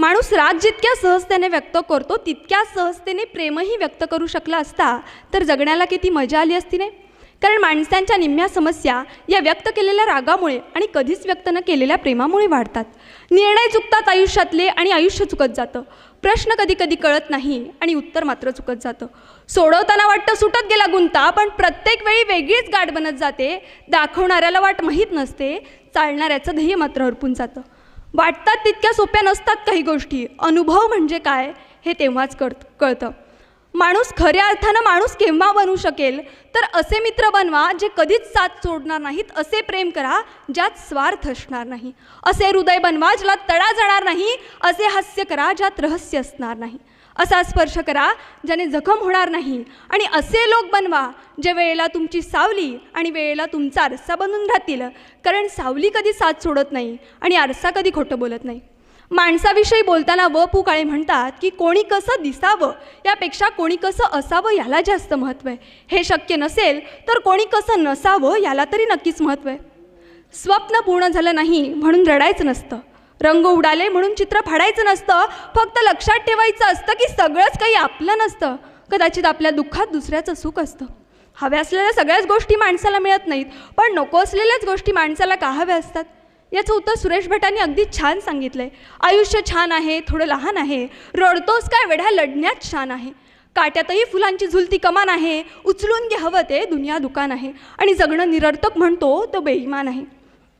माणूस राग जितक्या सहजतेने व्यक्त करतो तितक्या सहजतेने प्रेमही व्यक्त करू शकला असता तर जगण्याला किती मजा आली असती नाही कारण माणसांच्या निम्म्या समस्या या व्यक्त केलेल्या रागामुळे आणि कधीच व्यक्त न केलेल्या प्रेमामुळे वाढतात. निर्णय चुकतात आयुष्यातले आणि आयुष्य चुकत जातं. प्रश्न कधी कधी कळत नाही आणि उत्तर मात्र चुकत जातं. सोडवताना वाटतं सुटत गेला गुंता पण प्रत्येक वेळी वेगळीच गाठ बनत जाते. दाखवणाऱ्याला वाट माहीत नसते. चालणाऱ्याचं ध्येय मात्र हरपून जातं. वाटतात तितक्या सोप्या नसतात काही गोष्टी. अनुभव म्हणजे काय हे तेव्हाच कळत कळतं. माणूस खऱ्या अर्थानं माणूस केव्हा बनू शकेल? तर असे मित्र बनवा जे कधीच साथ सोडणार नाहीत असे प्रेम करा ज्यात स्वार्थ असणार नाही. असे हृदय बनवा ज्याला तडा जाणार नाही असे हास्य करा ज्यात रहस्य असणार नाही. असा स्पर्श करा ज्याने जखम होणार नाही. आणि असे लोक बनवा जे वेळेला तुमची सावली आणि वेळेला तुमचा आरसा बनून राहतील. कारण सावली कधी साथ सोडत नाही आणि आरसा कधी खोटं बोलत नाही. माणसाविषयी बोलताना व पु काळे म्हणतात की कोणी कसं दिसावं यापेक्षा कोणी कसं असावं याला जास्त महत्त्व आहे. हे शक्य नसेल तर कोणी कसं नसावं याला तरी नक्कीच महत्त्व आहे. स्वप्न पूर्ण झालं नाही म्हणून रडायचं नसतं. रंग उडाले म्हणून चित्र फाडायचं नसतं. फक्त लक्षात ठेवायचं असतं की सगळंच काही आपलं नसतं. कदाचित आपल्या दुःखात दुसऱ्याचं सुख असतं. हव्या असलेल्या सगळ्याच गोष्टी माणसाला मिळत नाहीत पण नको असलेल्याच गोष्टी माणसाला का हव्या असतात? याचं उत्तर सुरेश भटांनी अगदी छान सांगितलं आहे आयुष्य छान आहे थोडं लहान आहे. रडतोस काय वेढ्या लढण्यात छान आहे. काट्यातही फुलांची झुलती कमान आहे. उचलून घ्यावं हवं ते दुनिया दुकान आहे. आणि जगणं निरर्थक म्हणतो तो बेईमान आहे.